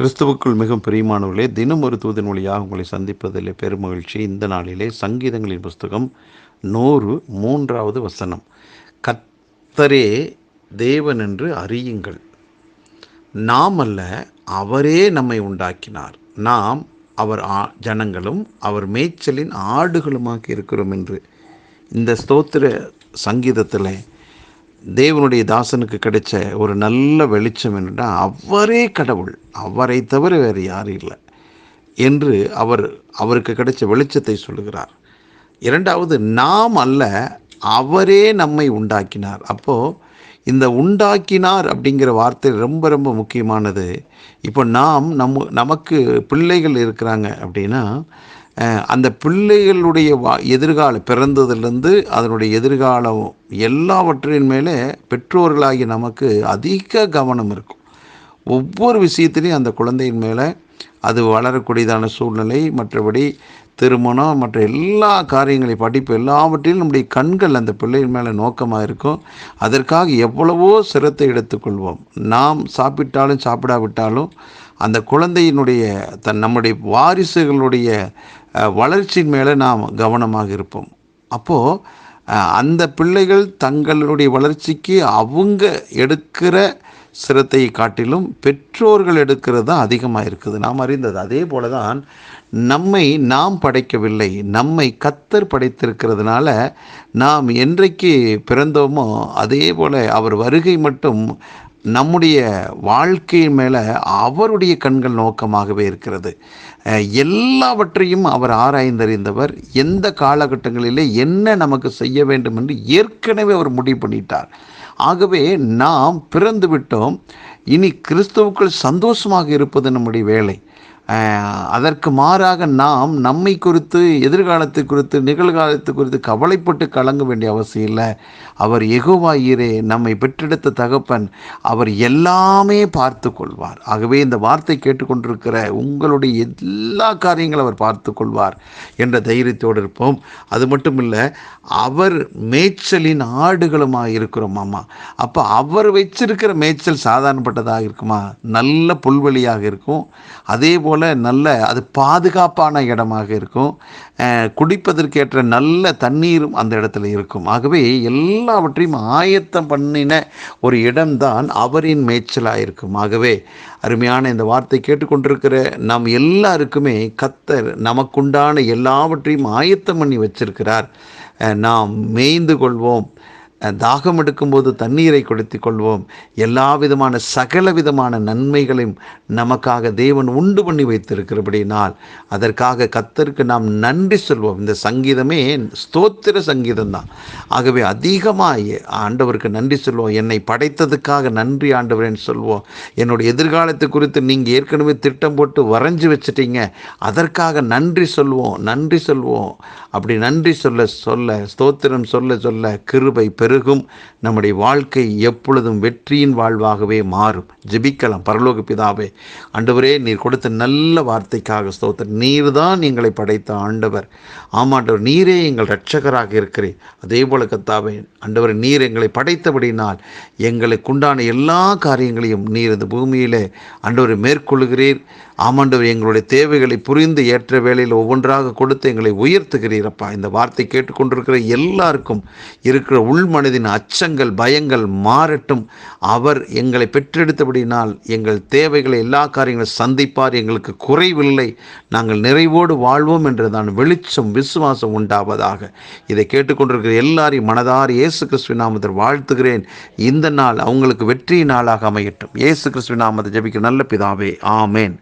கிறிஸ்துவுக்குள் மிகவும் பிரியமானவர்களே தினம் ஒரு தூதன் வழியாக உங்களை சந்திப்பதில் பெருமகிழ்ச்சி இந்த நாளிலே சங்கீதங்களின் புஸ்தகம் நூறு மூன்றாவது வசனம். கத்தரே தேவன் என்று அறியுங்கள். நாம் அல்ல அவரே நம்மை உண்டாக்கினார். நாம் அவர் ஆ- ஜனங்களும் அவர் மேய்ச்சலின் ஆடுகளுமாக இருக்கிறோம் என்று இந்த ஸ்தோத்திர சங்கீதத்தில் தேவனுடைய தாசனுக்கு கிடைச்ச ஒரு நல்ல வெளிச்சம் என்னென்னா அவரே கடவுள் அவரை தவிர வேறு யாரும் இல்லை என்று அவர் அவருக்கு கிடைச்ச வெளிச்சத்தை சொல்லுகிறார். இரண்டாவது நாம் அல்ல அவரே நம்மை உண்டாக்கினார். அப்போது இந்த உண்டாக்கினார் அப்படிங்கிற வார்த்தை ரொம்ப ரொம்ப முக்கியமானது. இப்போ நாம் நம்ம நமக்கு பிள்ளைகள் இருக்கிறாங்க அப்படின்னா அந்த பிள்ளைகளுடைய வா எதிர்கால பிறந்ததுலேருந்து அதனுடைய எதிர்காலம் எல்லாவற்றின் மேலே பெற்றோர்களாகி நமக்கு அதிக கவனம் இருக்கும். ஒவ்வொரு விஷயத்திலையும் அந்த குழந்தையின் மேலே அது வளரக்கூடியதான சூழ்நிலை மற்றபடி திருமணம் மற்ற எல்லா காரியங்களையும் படிப்பு எல்லாவற்றிலும் நம்முடைய கண்கள் அந்த பிள்ளையின் மேலே நோக்கமாக இருக்கும். அதற்காக எவ்வளவோ சிரத்தை எடுத்துக்கொள்வோம். நாம் சாப்பிட்டாலும் சாப்பிடாவிட்டாலும் அந்த குழந்தையினுடைய தன் நம்முடைய வாரிசுகளுடைய வளர்ச்சியின் மேலே நாம் கவனமாக இருப்போம். அப்போது அந்த பிள்ளைகள் தங்களுடைய வளர்ச்சிக்கு அவங்க எடுக்கிற சிரத்தை காட்டிலும் பெற்றோர்கள் எடுக்கிறது தான் அதிகமாக இருக்குது. நாம் அறிந்தது அதே போல தான் நம்மை நாம் படைக்கவில்லை நம்மை கத்தர் படைத்திருக்கிறதுனால நாம் என்றைக்கு பிறந்தோமோ அதே போல் அவர் வருகை மட்டும் நம்முடைய வாழ்க்கை மேலே அவருடைய கண்கள் நோக்கமாகவே இருக்கிறது. எல்லாவற்றையும் அவர் ஆராய்ந்தறிந்தவர் எந்த காலகட்டங்களிலே என்ன நமக்கு செய்ய வேண்டும் என்று ஏற்கனவே அவர் முடிவு பண்ணிட்டார். ஆகவே நாம் பிறந்து விட்டோம். இனி கிறிஸ்துவுக்குள் சந்தோஷமாக இருப்பது நம்முடைய வேலை. அதற்கு மாறாக நாம் நம்மை குறித்து எதிர்காலத்தை குறித்து நிகழ்காலத்தை குறித்து கவலைப்பட்டு கலங்க வேண்டிய அவசியம் இல்லை. அவர் எகுவாயிரே நம்மை பெற்றெடுத்த தகப்பன் அவர் எல்லாமே பார்த்து கொள்வார் ஆகவே இந்த வார்த்தை கேட்டுக்கொண்டிருக்கிற உங்களுடைய எல்லா காரியங்களும் அவர் பார்த்து கொள்வார் என்ற தைரியத்தோடு இருப்போம். அது மட்டும் இல்லை அவர் மேய்ச்சலின் ஆடுகளுமாக இருக்கிறோம் மாமா. அப்போ அவர் வச்சிருக்கிற மேய்ச்சல் சாதாரணப்பட்டதாக இருக்குமா? நல்ல புல்வெளியாக இருக்கும். அதே போல் நல்ல அது பாதுகாப்பான இடமாக இருக்கும். குடிப்பதற்கேற்ற நல்ல தண்ணீரும் அந்த இடத்துல இருக்கும். ஆகவே எல்லாவற்றையும் ஆயத்தம் பண்ணின ஒரு இடம்தான் அவரின் மேய்ச்சலாக இருக்கும் ஆகவே அருமையான இந்த வார்த்தை கேட்டுக்கொண்டிருக்கிற நாம் எல்லாருக்குமே கத்தர் நமக்குண்டான எல்லாவற்றையும் ஆயத்தம் பண்ணி வச்சிருக்கிறார். நாம் மேய்ந்து கொள்வோம். தாகம் எடுக்கும்போது தண்ணீரை கொடுத்து கொள்வோம் எல்லா விதமான சகல விதமான நன்மைகளையும் நமக்காக தேவன் உண்டு பண்ணி வைத்திருக்கிறபடினால் அதற்காக கத்தருக்கு நாம் நன்றி சொல்வோம். இந்த சங்கீதமே ஸ்தோத்திர சங்கீதம் தான் ஆகவே அதிகமாக ஆண்டவருக்கு நன்றி சொல்வோம். என்னை படைத்ததுக்காக நன்றி ஆண்டவரேன்னு சொல்வோம். என்னுடைய எதிர்காலத்தை குறித்து நீங்கள் ஏற்கனவே திட்டம் போட்டு வரைஞ்சி வச்சிட்டீங்க. அதற்காக நன்றி சொல்வோம். நன்றி சொல்வோம். அப்படி நன்றி சொல்ல சொல்ல ஸ்தோத்திரம் சொல்ல சொல்ல கிருபை பெருகும். நம்முடைய வாழ்க்கை எப்பொழுதும் வெற்றியின் வாழ்வாகவே மாறும். ஜெபிக்கலாம். பரலோக பிதாவே ஆண்டவரே நீர் கொடுத்த நல்ல வார்த்தைக்காக ஸ்தோத்தர் நீர் தான் எங்களை படைத்த ஆண்டவர். ஆமாண்டவர் நீரே எங்கள் ரட்சகராக இருக்கிறேன் அதே போல கத்தாவே ஆண்டவர் நீர் எங்களை படைத்தபடினால் எங்களுக்கு உண்டான எல்லா காரியங்களையும் நீர் இந்த பூமியிலே ஆண்டவர் மேற்கொள்கிறீர் ஆமாண்டவர் எங்களுடைய தேவைகளை புரிந்து ஏற்ற வேலையில் ஒவ்வொன்றாக கொடுத்து எங்களை உயர்த்துகிறீரப்பா. இந்த வார்த்தை கேட்டுக்கொண்டிருக்கிற எல்லாருக்கும் இருக்கிற உள்மனதின் அச்சங்கள் பயங்கள் மாறட்டும். அவர் எங்களை பெற்றெடுத்தபடினால் எங்கள் தேவைகளை எல்லா காரியங்களும் சந்திப்பார். எங்களுக்கு குறைவில்லை. நாங்கள் நிறைவோடு வாழ்வோம் என்றுதான் வெளிச்சம் விசுவாசம் உண்டாவதாக. இதை கேட்டுக்கொண்டிருக்கிற எல்லாரையும் மனதார் இயேசு கிறிஸ்துவின் நாமத்தில் வாழ்த்துகிறேன். இந்த நாள் அவங்களுக்கு வெற்றி நாளாக அமையட்டும். இயேசு கிறிஸ்துவின் நாமத்தை ஜெபிக்கிற நல்ல பிதாவே ஆமேன்.